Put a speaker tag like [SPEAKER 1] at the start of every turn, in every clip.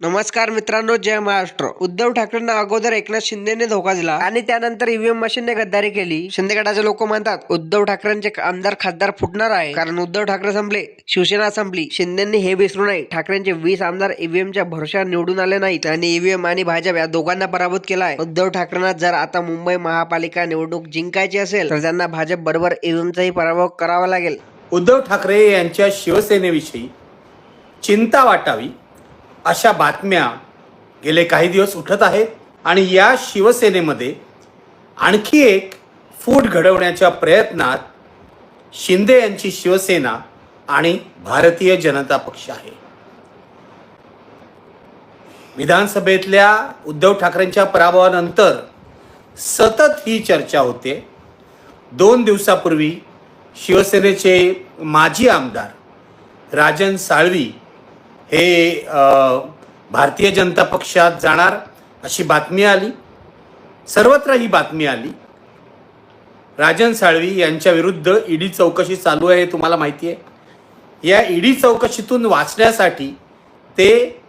[SPEAKER 1] नमस्कार मित्रांनो जय महाराष्ट्र. उद्धव ठाकरेंना अगोदर एकनाथ शिंदेने धोका दिला आणि त्यानंतर ईव्हीएम मशीनने गद्दारी केली. शिंदे गटाचे लोक म्हणतात उद्धव ठाकरेंचे आमदार खासदार फुटणार आहे. कारण उद्धव ठाकरे संपले शिवसेना संपली. शिंदेंनी हे विसरू नये. ठाकरेंचे वीस आमदार ईव्हीएमच्या भरोश्यावर निवडून आले नाहीत आणि ईव्हीएम आणि भाजप या दोघांना पराभूत केला आहे उद्धव ठाकरेंना जर आता मुंबई महापालिका निवडणूक जिंकायची असेल तर त्यांना भाजप बरोबर ईव्हीएमचाही पराभव करावा लागेल.
[SPEAKER 2] उद्धव ठाकरे यांच्या शिवसेनेविषयी चिंता वाटावी अशा बातम्या गेले काही दिवस उठत आहेत. आणि या शिवसेनेमध्ये आणखी एक फूट घडवण्याच्या प्रयत्नात शिंदे यांची शिवसेना आणि भारतीय जनता पक्ष आहे. विधानसभेतल्या उद्धव ठाकरेंच्या पराभवानंतर सतत ही चर्चा होते. दोन दिवसापूर्वी शिवसेनेचे माजी आमदार राजन साळवी हे भारतीय जनता पक्षात जाणार अशी बातमी आली. सर्वत्र ही बातमी आली. राजन साळवी यांच्या विरुद्ध ईडी चौकशी चालू आहे हे तुम्हाला माहिती आहे. या ईडी चौकशीतून वाचण्यासाठी ते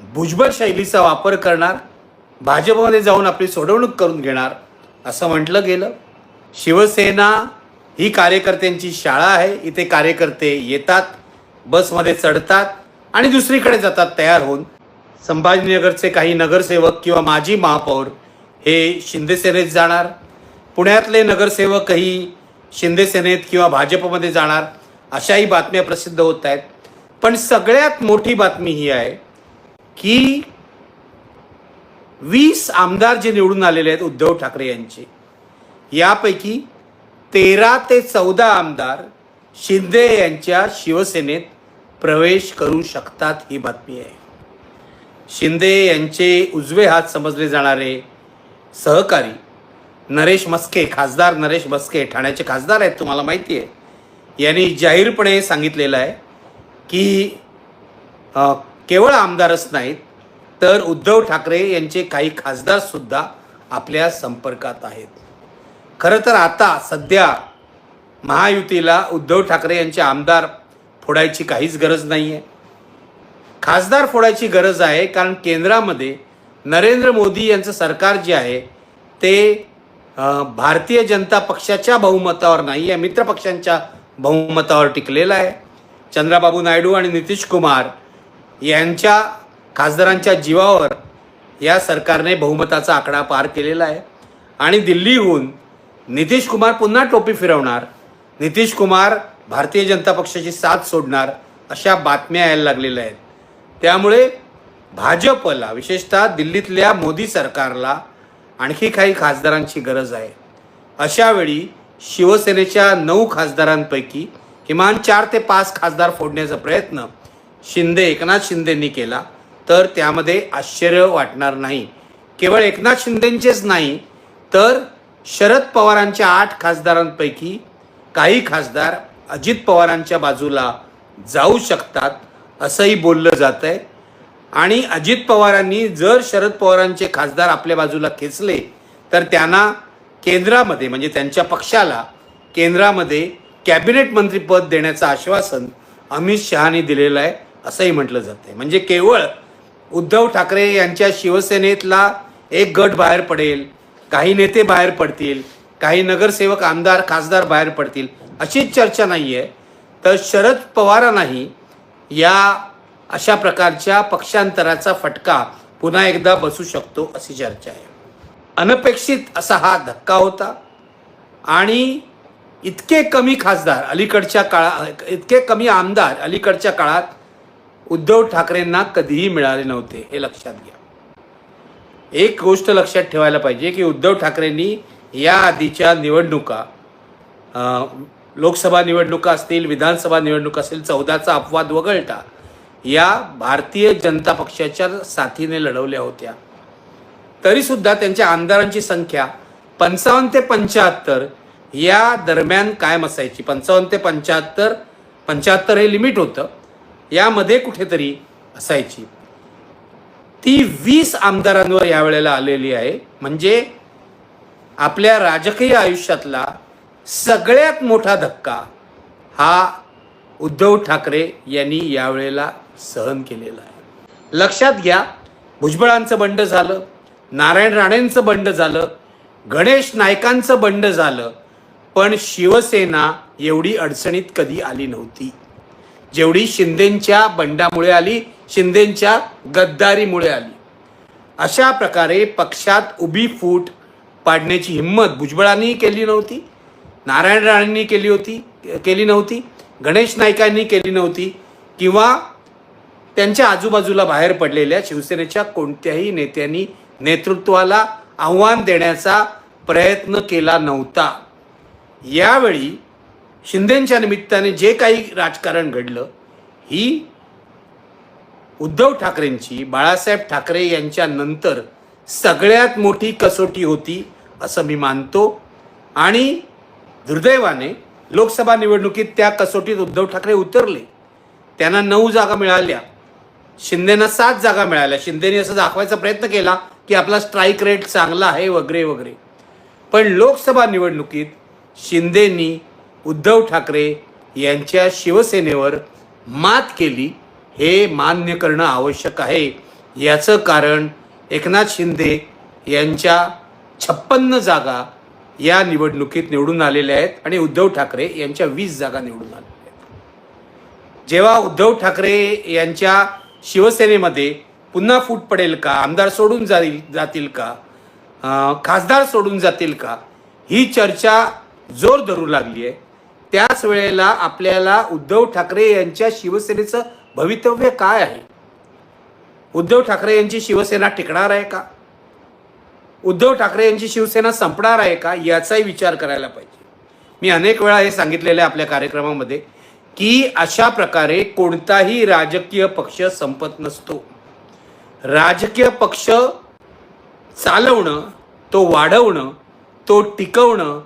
[SPEAKER 2] भुजबळ शैलीचा वापर करणार भाजपमध्ये जाऊन आपली सोडवणूक करून घेणार असं म्हटलं गेलं. शिवसेना ही कार्यकर्त्यांची शाळा आहे इथे कार्यकर्ते येतात बसमध्ये चढतात आणि दुसरीकडे जातात तयार होऊन. संभाजीनगरचे काही नगरसेवक किंवा माजी महापौर हे शिंदेसेनेत जाणार. पुण्यातले नगरसेवकही शिंदेसेनेत किंवा भाजपमध्ये जाणार अशाही बातम्या प्रसिद्ध होत आहेत. पण सगळ्यात मोठी बातमी ही आहे की वीस आमदार जे निवडून आलेले आहेत उद्धव ठाकरे यांचे यापैकी तेरा ते चौदा आमदार शिंदे यांच्या शिवसेनेत प्रवेश करू शकतात ही बातमी आहे. शिंदे यांचे उजवे हात समजले जाणारे सहकारी नरेश मस्के खासदार नरेश मस्के ठाण्याचे खासदार आहेत तुम्हाला माहिती आहे. यांनी जाहीरपणे सांगितलेलं आहे की केवळ आमदारच नाहीत तर उद्धव ठाकरे यांचे काही खासदारसुद्धा आपल्या संपर्कात आहेत. खरं तर आता सध्या महायुतीला उद्धव ठाकरे यांचे आमदार फोडायची काहीच गरज नाही आहे खासदार फोडायची गरज आहे कारण केंद्रामध्ये नरेंद्र मोदी यांचं सरकार जे आहे ते भारतीय जनता पक्षाच्या बहुमतावर नाही आहे मित्रपक्षांच्या बहुमतावर टिकलेलं आहे. चंद्राबाबू नायडू आणि नितीश कुमार यांच्या खासदारांच्या जीवावर या सरकारने बहुमताचा आकडा पार केलेला आहे. आणि दिल्लीहून नितीश कुमार पुन्हा टोपी फिरवणार. नितीश कुमार भारतीय जनता पक्षाची साथ सोडणार अशा बातम्या यायला लागलेल्या आहेत. त्यामुळे भाजपला विशेषतः दिल्लीतल्या मोदी सरकारला आणखी काही खासदारांची गरज आहे. अशावेळी शिवसेनेच्या नऊ खासदारांपैकी किमान चार ते पाच खासदार फोडण्याचा प्रयत्न शिंदे एकनाथ शिंदेंनी केला तर त्यामध्ये आश्चर्य वाटणार नाही. केवळ एकनाथ शिंदेंचेच नाही तर शरद पवारांच्या आठ खासदारांपैकी काही खासदार अजित पवारांच्या बाजूला जाऊ शकतात असंही बोललं जात आहे आणि अजित पवारांनी जर शरद पवारांचे खासदार आपल्या बाजूला खेचले तर त्यांना केंद्रामध्ये म्हणजे त्यांच्या पक्षाला केंद्रामध्ये कॅबिनेट मंत्रीपद देण्याचं आश्वासन अमित शहाने दिलेलं आहे असंही म्हटलं जातं म्हणजे केवळ उद्धव ठाकरे यांच्या शिवसेनेतला एक गट बाहेर पडेल काही नेते बाहेर पडतील काही नगरसेवक आमदार खासदार बाहेर पडतील अशीच चर्चा नाही आहे तर शरद पवारांनाही या अशा प्रकारच्या पक्षांतराचा फटका पुन्हा एकदा बसू शकतो अशी चर्चा आहे. अनपेक्षित असा हा धक्का होता. आणि इतके कमी खासदार अलीकडच्या काळा इतके कमी आमदार अलीकडच्या काळात उद्धव ठाकरेंना कधीही मिळाले नव्हते हे लक्षात घ्या. एक गोष्ट लक्षात ठेवायला पाहिजे की उद्धव ठाकरेंनी या आधीच्या निवडणुका लोकसभा निवडणुका असतील विधानसभा निवडणुका असतील चौदाचा अपवाद वगळता या भारतीय जनता पक्षाच्या साथीने लढवल्या होत्या. तरीसुद्धा त्यांच्या आमदारांची संख्या पंचावन्न ते पंच्याहत्तर या दरम्यान कायम असायची. पंचावन्न ते पंच्याहत्तर पंच्याहत्तर हे लिमिट होतं. यामध्ये कुठेतरी असायची. ती वीस आमदारांवर यावेळेला आलेली आहे. म्हणजे आपल्या राजकीय आयुष्यातला सगळ्यात मोठा धक्का हा उद्धव ठाकरे यांनी यावेळेला सहन केलेला आहे. लक्षात घ्या भुजबळांचं बंड झालं नारायण राणेंचं बंड झालं गणेश नायकांचं बंड झालं पण शिवसेना एवढी अडचणीत कधी आली नव्हती. जेवढी शिंदेंच्या बंडामुळे आली शिंदेंच्या गद्दारीमुळे आली. अशा प्रकारे पक्षात उभी फूट पाडण्याची हिंमत भुजबळांनीही केली नव्हती. नारायण राणेंनी केली होती केली नव्हती गणेश नाईकांनी केली नव्हती किंवा त्यांच्या आजूबाजूला बाहेर पडलेल्या शिवसेनेच्या कोणत्याही नेत्यांनी नेतृत्वाला आव्हान देण्याचा प्रयत्न केला नव्हता. यावेळी शिंदेच्या निमित्ताने जे काही राजकारण घडलं ही उद्धव ठाकरेंची बाळासाहेब ठाकरे यांच्या नंतर सगळ्यात मोठी कसोटी होती असं मी मानतो. आणि दुर्दैवाने लोकसभा निवडणुकीत त्या कसोटीत उद्धव ठाकरे उतरले. त्यांना नऊ जागा मिळाल्या. शिंदेना सात जागा मिळाल्या. शिंदेने असं दाखवायचा प्रयत्न केला की आपला स्ट्राईक रेट चांगला आहे वगैरे वगैरे. पण लोकसभा निवडणुकीत शिंदेनी उद्धव ठाकरे यांच्या शिवसेनेवर मात केली हे मान्य करणं आवश्यक आहे. याचं कारण एकनाथ शिंदे यांच्या छप्पन्न जागा या निवडणुकीत निवडून आलेल्या आहेत आणि उद्धव ठाकरे यांच्या वीस जागा निवडून आलेल्या आहेत. जेव्हा उद्धव ठाकरे यांच्या शिवसेनेमध्ये पुन्हा फूट पडेल का आमदार सोडून जाईल जातील का खासदार सोडून जातील का ही चर्चा जोर धरू लागली आहे. त्याच वेळेला आपल्याला उद्धव ठाकरे यांच्या शिवसेनेचं भवितव्य काय आहे? उद्धव ठाकरे यांची शिवसेना टिकणार आहे का? उद्धव ठाकरे यांची शिवसेना संपणार आहे का याचाही विचार करायला पाहिजे. मी अनेक वेळा हे सांगितलेलं आहे आपल्या कार्यक्रमामध्ये की अशा प्रकारे कोणताही राजकीय पक्ष संपत नसतो. राजकीय पक्ष चालवणं तो वाढवणं तो टिकवणं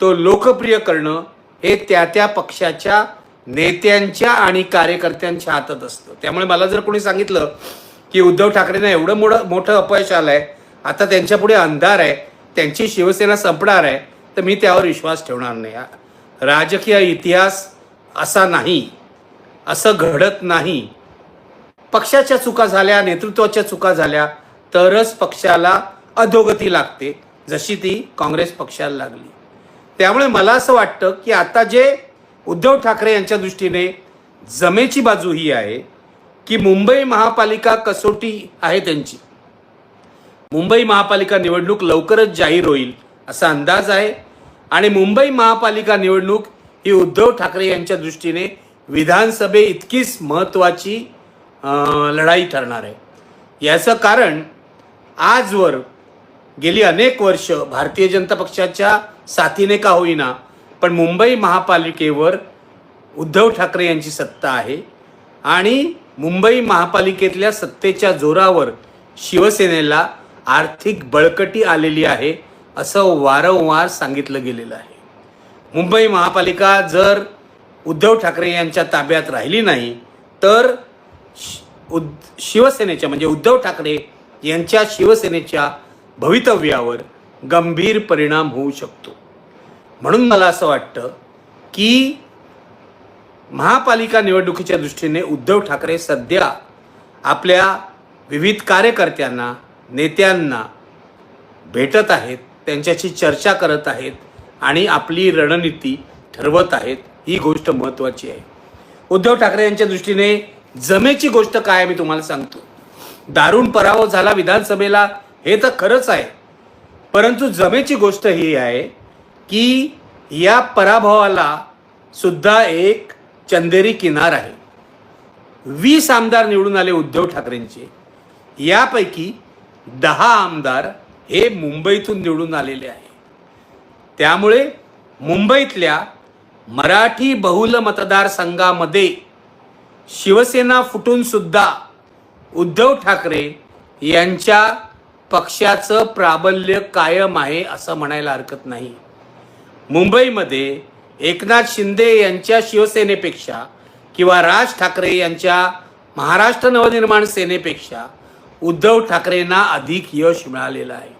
[SPEAKER 2] तो लोकप्रिय करणं हे त्या त्या पक्षाच्या नेत्यांच्या आणि कार्यकर्त्यांच्या हातात असतं. त्यामुळे मला जर कोणी सांगितलं की उद्धव ठाकरेंना एवढं मोठं मोठं अपयश आलं आहे आता त्यांच्यापुढे अंधार आहे त्यांची शिवसेना संपणार आहे तर मी त्यावर विश्वास ठेवणार नाही. राजकीय इतिहास असा नाही असं घडत नाही. पक्षाच्या चुका झाल्या नेतृत्वाच्या चुका झाल्या तरच पक्षाला अधोगती लागते जशी ती काँग्रेस पक्षाला लागली. त्यामुळे मला असं वाटतं की आता जे उद्धव ठाकरे यांच्या दृष्टीने जमेची बाजू ही आहे की मुंबई महापालिका कसोटी आहे त्यांची. मुंबई महापालिका निवडणूक लवकरच जाहीर होईल असा अंदाज आहे. आणि मुंबई महापालिका निवडणूक ही उद्धव ठाकरे यांच्या दृष्टीने विधानसभे इतकीच महत्त्वाची लढाई ठरणार आहे. याचं कारण आजवर गेली अनेक वर्ष भारतीय जनता पक्षाच्या साथीने का होईना पण मुंबई महापालिकेवर उद्धव ठाकरे यांची सत्ता आहे. आणि मुंबई महापालिकेतल्या सत्तेच्या जोरावर शिवसेनेला आर्थिक बळकटी आलेली आहे असं वारंवार सांगितलं गेलेलं आहे. मुंबई महापालिका जर उद्धव ठाकरे यांच्या ताब्यात राहिली नाही तर शि- उद- शिवसेनेच्या म्हणजे उद्धव ठाकरे यांच्या शिवसेनेच्या भवितव्यावर गंभीर परिणाम होऊ शकतो. म्हणून मला असं वाटतं की महापालिका निवडणुकीच्या दृष्टीने उद्धव ठाकरे सध्या आपल्या विविध कार्यकर्त्यांना नेत्यांना भेटत आहेत त्यांच्याशी चर्चा करत आहेत आणि आपली रणनीती ठरवत आहेत ही गोष्ट महत्त्वाची आहे. उद्धव ठाकरे यांच्या दृष्टीने जमेची गोष्ट काय मी तुम्हाला सांगतो. दारुण पराभव झाला विधानसभेला हे तर खरंच आहे. परंतु जमेची गोष्ट ही आहे की या पराभवाला सुद्धा एक चंदेरी किनार आहे. वीस आमदार निवडून आले उद्धव ठाकरेंचे. यापैकी दहा आमदार हे मुंबईतून निवडून आलेले आहे त्यामुळे मुंबईतल्या मराठी बहुल मतदारसंघामध्ये शिवसेना फुटूनसुद्धा उद्धव ठाकरे यांच्या पक्षाचं प्राबल्य कायम आहे असं म्हणायला हरकत नाही. मुंबईमध्ये एकनाथ शिंदे यांच्या शिवसेनेपेक्षा किंवा राज ठाकरे यांच्या महाराष्ट्र नवनिर्माण सेनेपेक्षा उद्धव ठाकरेंना अधिक यश मिळालेलं आहे.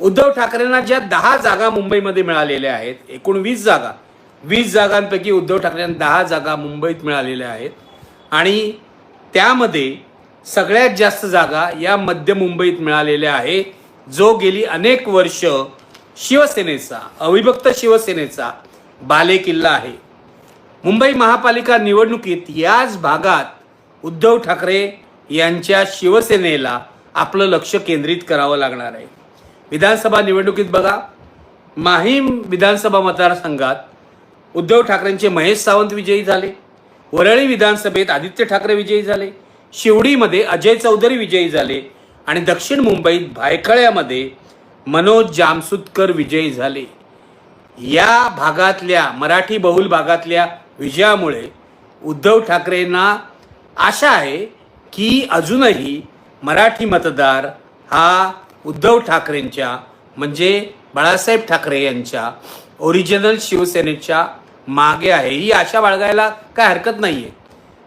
[SPEAKER 2] उद्धव ठाकरेंना ज्या दहा जागा मुंबईमध्ये मिळालेल्या आहेत एकूण वीस जागा वीस जागांपैकी उद्धव ठाकरेंना दहा जागा मुंबईत मिळालेल्या आहेत. आणि त्यामध्ये सगळ्यात जास्त जागा या मध्य मुंबईत मिळालेल्या आहे जो गेली अनेक वर्ष शिवसेनेचा अविभक्त शिवसेनेचा बालेकिल्ला आहे. मुंबई महापालिका निवडणुकीत याच भागात उद्धव ठाकरे यांच्या शिवसेनेला आपलं लक्ष केंद्रित करावं लागणार आहे. विधानसभा निवडणुकीत बघा माहीम विधानसभा मतदारसंघात उद्धव ठाकरेंचे महेश सावंत विजयी झाले वरळी विधानसभेत आदित्य ठाकरे विजयी झाले शिवडीमध्ये अजय चौधरी विजयी झाले आणि दक्षिण मुंबईत भायखळ्यामध्ये मनोज जामसुतकर विजयी झाले. या भागातल्या मराठी बहुल भागातल्या विजयामुळे उद्धव ठाकरेंना आशा आहे की अजूनही मराठी मतदार हा उद्धव ठाकरेंच्या म्हणजे बाळासाहेब ठाकरे यांच्या ओरिजिनल शिवसेनेच्या मागे आहे. ही आशा बाळगायला काय हरकत नाही आहे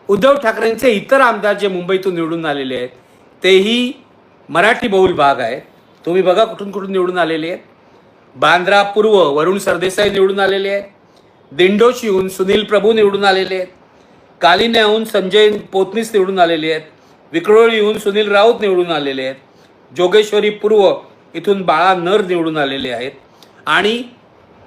[SPEAKER 2] उद्धव ठाकरेंचे इतर आमदार जे मुंबईतून निवडून आलेले आहेत तेही मराठी बहुल भाग आहेत तुम्ही बघा कुठून कुठून निवडून आलेले आहेत. बांद्रा पूर्व वरुण सरदेसाई निवडून आलेले आहेत. दिंडोशीहून सुनील प्रभू निवडून आलेले आहेत. कालिन्याहून संजय पोतनीस निवडून आलेले आहेत. विक्रोळीहून सुनील राऊत निवडून आलेले आहेत. जोगेश्वरी पूर्व इथून बाळा नर निवडून आलेले आहेत. आणि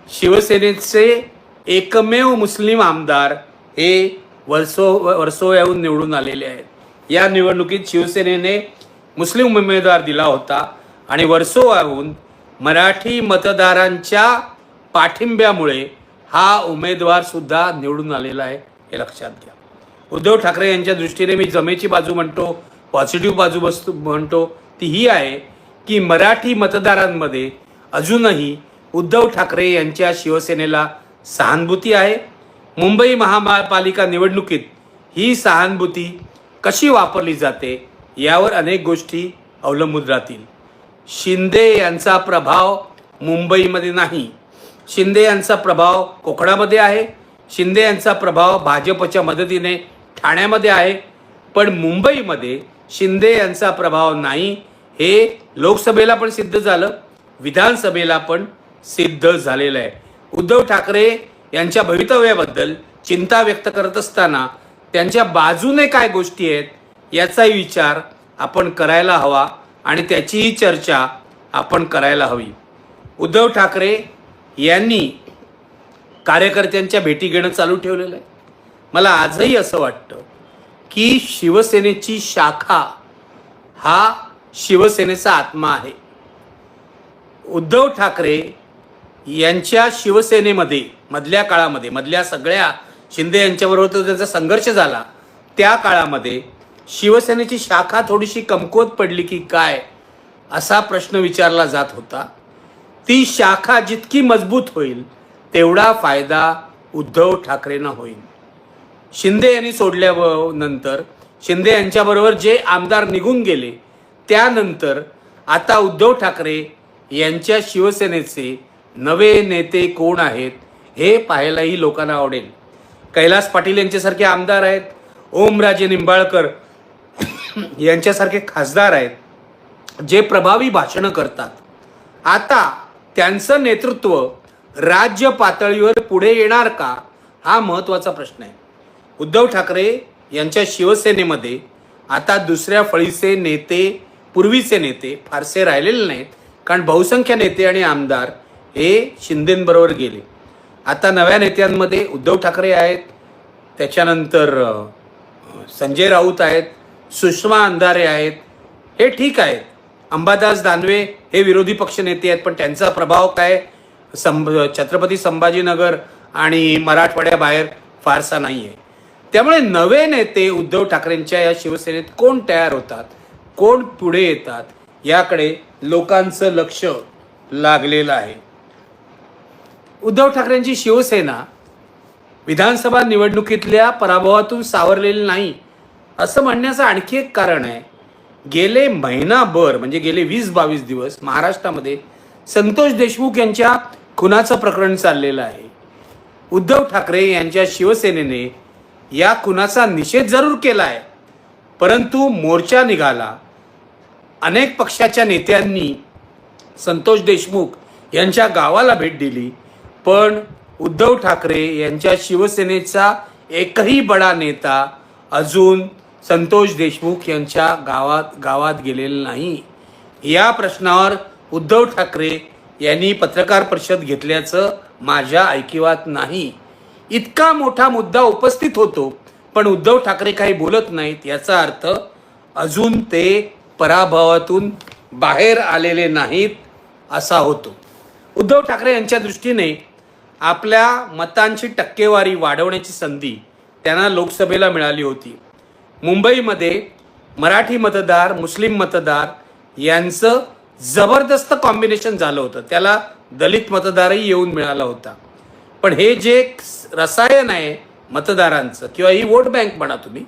[SPEAKER 2] शिवसेनेचे एकमेव मुस्लिम आमदार हे वर्सो वर्सोव्याहून निवडून आलेले आहेत. या निवडणुकीत शिवसेनेने मुस्लिम उमेदवार दिला होता. आणि वर्सोवाहून मराठी मतदारांच्या पाठिंब्यामुळे हा उमेदवार सुद्धा निवडून आलेला आहे हे लक्षात घ्या. उद्धव ठाकरे यांच्या दृष्टीने मी जमेची बाजू म्हणतो पॉझिटिव्ह बाजू बसतो म्हणतो ती ही आहे की मराठी मतदारांमध्ये अजूनही उद्धव ठाकरे यांच्या शिवसेनेला सहानुभूती आहे. मुंबई महापालिका निवडणुकीत ही सहानुभूती कशी वापरली जाते यावर अनेक गोष्टी अवलंबून राहतील. शिंदे यांचा प्रभाव मुंबईमध्ये नाही. शिंदे यांचा प्रभाव कोकणामध्ये आहे. शिंदे यांचा प्रभाव भाजपच्या मदतीने ठाण्यामध्ये आहे. पण मुंबईमध्ये शिंदे यांचा प्रभाव नाही. हे लोकसभेला पण सिद्ध झालं. विधानसभेला पण सिद्ध झालेलं आहे. उद्धव ठाकरे यांच्या भवितव्याबद्दल चिंता व्यक्त करत असताना त्यांच्या बाजूने काय गोष्टी आहेत याचाही विचार आपण करायला हवा आणि त्याचीही चर्चा आपण करायला हवी. उद्धव ठाकरे यांनी कार्यकर्त्यांच्या भेटी घेणं चालू ठेवलेलं आहे. मला आजही असं वाटतं की शिवसेनेची शाखा हा शिवसेनेचा आत्मा आहे. उद्धव ठाकरे यांच्या शिवसेनेमध्ये मधल्या काळामध्ये मधल्या सगळ्या शिंदे यांच्याबरोबर तो त्यांचा संघर्ष झाला त्या काळामध्ये शिवसेनेची शाखा थोडीशी कमकुवत पडली की काय असा प्रश्न विचारला जात होता. ती शाखा जितकी मजबूत होईल तेवढा फायदा उद्धव ठाकरेंना होईल. शिंदे यांनी सोडल्या नंतर शिंदे यांच्याबरोबर जे आमदार निघून गेले त्यानंतर आता उद्धव ठाकरे यांच्या शिवसेनेचे नवे नेते कोण आहेत हे पाहायलाही लोकांना आवडेल. कैलास पाटील यांच्यासारखे आमदार आहेत ओमराजे निंबाळकर यांच्यासारखे खासदार आहेत जे प्रभावी भाषणं करतात. आता त्यांचं नेतृत्व राज्य पातळीवर पुढे येणार का हा महत्त्वाचा प्रश्न आहे. उद्धव ठाकरे यांच्या शिवसेनेमध्ये आता दुसऱ्या फळीचे नेते पूर्वीचे नेते फारसे राहिलेले नाहीत. कारण बहुसंख्य नेते आणि आमदार हे शिंदेंबरोबर गेले. आता नव्या नेत्यांमध्ये उद्धव ठाकरे आहेत. त्याच्यानंतर संजय राऊत आहेत. सुषमा अंधारे आहेत. हे ठीक आहेत. अंबादास दानवे हे विरोधी पक्षनेते आहेत. पण त्यांचा प्रभाव काय? संभ छत्रपती संभाजीनगर आणि मराठवाड्याबाहेर फारसा नाही आहे त्यामुळे नवे नेते उद्धव ठाकरेंच्या या शिवसेनेत कोण तयार होतात? कोण पुढे येतात? याकडे लोकांचं लक्ष लागलेलं आहे. उद्धव ठाकरेंची शिवसेना विधानसभा निवडणुकीतल्या पराभवातून सावरलेली नाही असं म्हणण्याचं आणखी एक कारण आहे. गेले महिनाभर म्हणजे गेले वीस बावीस दिवस महाराष्ट्रामध्ये संतोष देशमुख यांच्या खुनाचं प्रकरण चाललेलं आहे. उद्धव ठाकरे यांच्या शिवसेनेने या खुनाचा निषेध जरूर केला आहे परंतु मोर्चा निघाला. अनेक पक्षाच्या नेत्यांनी संतोष देशमुख यांच्या गावाला भेट दिली. पण उद्धव ठाकरे यांच्या शिवसेनेचा एकही बडा नेता अजून संतोष देशमुख यांच्या गावात गावात गेलेला नाही. या प्रश्नावर उद्धव ठाकरे यांनी पत्रकार परिषद घेतल्याचं माझ्या ऐकिवात नाही. इतका मोठा मुद्दा उपस्थित होतो. पण उद्धव ठाकरे काही बोलत नाहीत याचा अर्थ अजून ते पराभवातून बाहेर आलेले नाहीत असा होतो. उद्धव ठाकरे यांच्या दृष्टीने आपल्या मतांची टक्केवारी वाढवण्याची संधी त्यांना लोकसभेला मिळाली होती. मुंबईमध्ये मराठी मतदार मुस्लिम मतदार यांचं जबरदस्त कॉम्बिनेशन झालं होतं. त्याला दलित मतदारही येऊन मिळाला होता. पण हे जे रसायन आहे मतदारांचं किंवा ही वोट बँक म्हणा तुम्ही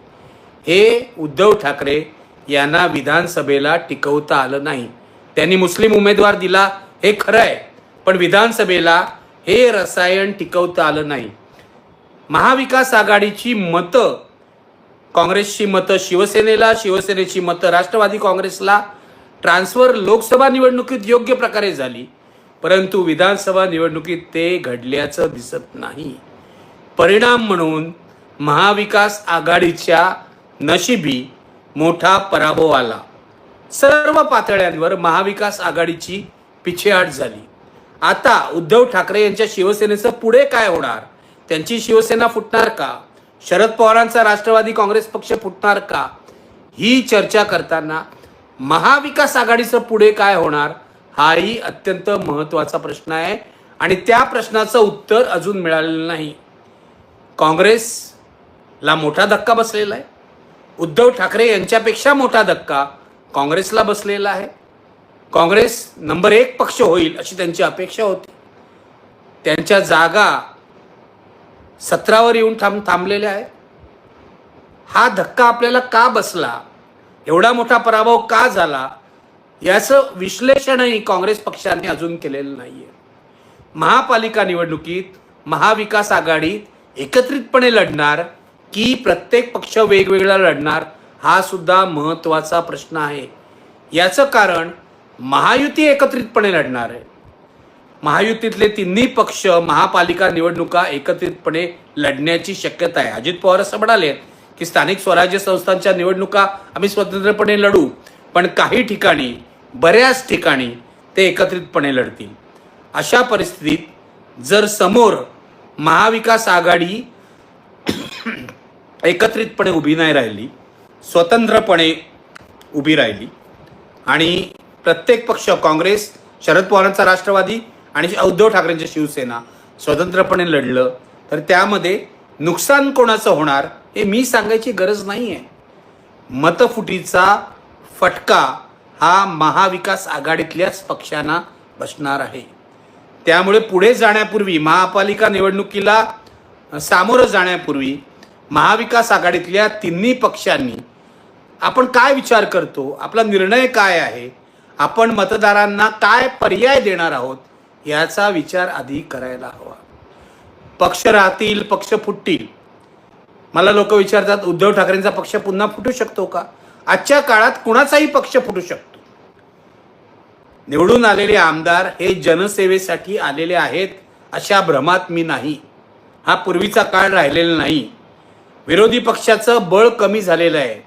[SPEAKER 2] हे उद्धव ठाकरे यांना विधानसभेला टिकवता आलं नाही. त्यांनी मुस्लिम उमेदवार दिला हे खरं आहे. पण विधानसभेला हे रसायन टिकवता आलं नाही. महाविकास आघाडीची मतं काँग्रेसची मतं शिवसेनेला शिवसेनेची मतं राष्ट्रवादी काँग्रेसला ट्रान्सफर लोकसभा निवडणुकीत योग्य प्रकारे झाली. परंतु विधानसभा निवडणुकीत ते घडल्याचं दिसत नाही. परिणाम म्हणून महाविकास आघाडीच्या नशिबी मोठा पराभव आला. सर्व पातळ्यांवर महाविकास आघाडीची पिछेहाट झाली. आता उद्धव ठाकरे यांच्या शिवसेनेचं पुढे काय होणार? त्यांची शिवसेना फुटणार का? शरद पवारांचा राष्ट्रवादी काँग्रेस पक्ष फुटणार का? ही चर्चा करताना महाविकास आघाडीचं पुढे काय होणार? हाही अत्यंत महत्त्वाचा प्रश्न आहे. आणि त्या प्रश्नाचं उत्तर अजून मिळालेलं नाही. काँग्रेसला मोठा धक्का बसलेला आहे. उद्धव ठाकरे यांच्यापेक्षा मोठा धक्का काँग्रेसला बसलेला आहे. काँग्रेस नंबर एक पक्ष होईल अशी त्यांची अपेक्षा होती. त्यांच्या जागा सतरावर येऊन थांब थांबलेल्या आहेत. हा धक्का आपल्याला का बसला? एवढा मोठा पराभव का झाला? याचं विश्लेषणही काँग्रेस पक्षाने अजून केलेलं नाहीये. महापालिका निवडणुकीत महाविकास आघाडीत एकत्रितपणे लढणार की प्रत्येक पक्ष वेगवेगळा लढणार हा सुद्धा महत्त्वाचा प्रश्न आहे. याचं कारण महायुती एकत्रितपणे लढणार आहे. महायुतीतले तिन्ही पक्ष महापालिका निवडणुका एकत्रितपणे लढण्याची शक्यता आहे. अजित पवार असं म्हणाले की स्थानिक स्वराज्य संस्थांच्या निवडणुका आम्ही स्वतंत्रपणे लढू. पण काही ठिकाणी बऱ्याच ठिकाणी ते एकत्रितपणे लढतील. अशा परिस्थितीत जर समोर महाविकास आघाडी एकत्रितपणे उभी नाही राहिली स्वतंत्रपणे उभी राहिली आणि प्रत्येक पक्ष काँग्रेस शरद पवारांचा राष्ट्रवादी आणि उद्धव ठाकरेंची शिवसेना स्वतंत्रपणे लढलं तर त्यामध्ये नुकसान कोणाचं होणार हे मी सांगायची गरज नाही आहे मतफुटीचा फटका हा महाविकास आघाडीतल्याच पक्षांना बसणार आहे. त्यामुळे पुढे जाण्यापूर्वी महापालिका निवडणुकीला सामोरं जाण्यापूर्वी महाविकास आघाडीतल्या तिन्ही पक्षांनी आपण काय विचार करतो? आपला निर्णय काय आहे? आपण मतदारांना काय पर्याय देणार आहोत? याचा विचार आधी करायला हवा. पक्ष राहतील पक्ष फुटतील. मला लोक विचारतात उद्धव ठाकरेंचा पक्ष पुन्हा फुटू शकतो का? आजच्या काळात कुणाचाही पक्ष फुटू शकतो. निवडून आलेले आमदार हे जनसेवेसाठी आलेले आहेत अशा भ्रमात मी नाही. हा पूर्वीचा काळ राहिलेला नाही. विरोधी पक्षाचं बळ कमी झालेलं आहे.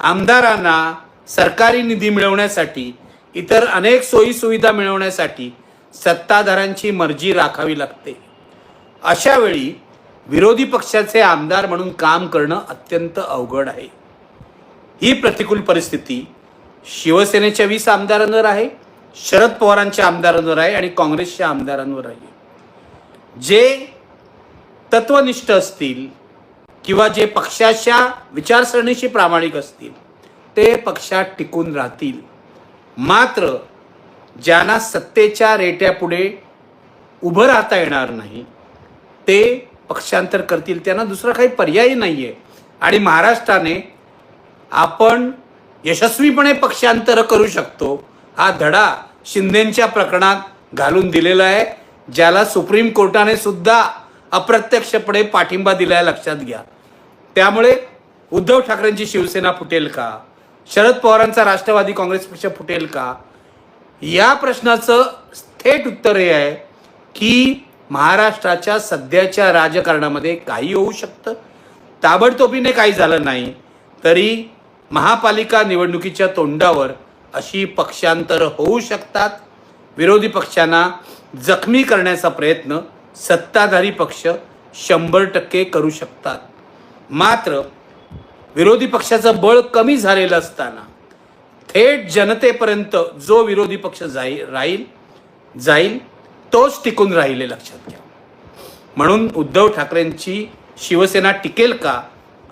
[SPEAKER 2] आमदारांना सरकारी निधी मिळवण्यासाठी इतर अनेक सोयीसुविधा मिळवण्यासाठी सत्ताधाऱ्यांची मर्जी राखावी लागते. अशावेळी विरोधी पक्षाचे आमदार म्हणून काम करणं अत्यंत अवघड आहे. ही प्रतिकूल परिस्थिती शिवसेनेच्या वीस आमदारांवर आहे शरद पवारांच्या आमदारांवर आहे आणि काँग्रेसच्या आमदारांवर आहे. जे तत्वनिष्ठ असतील किंवा जे पक्षाच्या विचारसरणीशी प्रामाणिक असतील ते पक्षात टिकून राहतील. मात्र ज्यांना सत्तेच्या रेट्यापुढे उभं राहता येणार नाही ते पक्षांतर करतील. त्यांना दुसरा काही पर्यायी नाही आहे आणि महाराष्ट्राने आपण यशस्वीपणे पक्षांतर करू शकतो. हा धडा शिंदेच्या प्रकरणात घालून दिलेला आहे. ज्याला सुप्रीम कोर्टाने सुद्धा अप्रत्यक्षपणे पाठिंबा दिलाय लक्षात घ्या. त्यामुळे उद्धव ठाकरेंची शिवसेना फुटेल का? शरद पवारांचा राष्ट्रवादी काँग्रेस पक्ष फुटेल का? या प्रश्नाचं थेट उत्तर हे आहे की महाराष्ट्राच्या सध्याच्या राजकारणामध्ये काही होऊ शकतं. ताबडतोबीने काही झालं नाही तरी महापालिका निवडणुकीच्या तोंडावर अशी पक्षांतर होऊ शकतात? विरोधी पक्षांना जखमी करण्याचा प्रयत्न सत्ताधारी पक्ष शंभर टक्के करू शकतात. मात्र विरोधी पक्षाचं बळ कमी झालेलं असताना थेट जनतेपर्यंत जो विरोधी पक्ष जाई राहील जाईल तोच टिकून राहिले लक्षात घ्या. म्हणून उद्धव ठाकरेंची शिवसेना टिकेल का?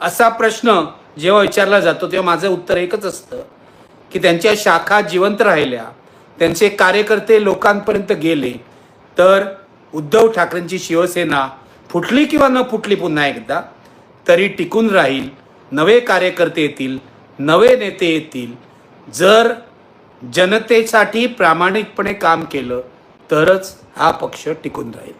[SPEAKER 2] असा प्रश्न जेव्हा विचारला जातो तेव्हा माझं उत्तर एकच असतं की त्यांच्या शाखा जिवंत राहिल्या त्यांचे कार्यकर्ते लोकांपर्यंत गेले तर उद्धव ठाकरेंची शिवसेना फुटली किंवा न फुटली पुन्हा एकदा तरी टिकून राहील नवे कार्यकर्ते येतील नवे नेते येतील. जर जनतेसाठी प्रामाणिकपणे काम केलं तरच हा पक्ष टिकून राहील.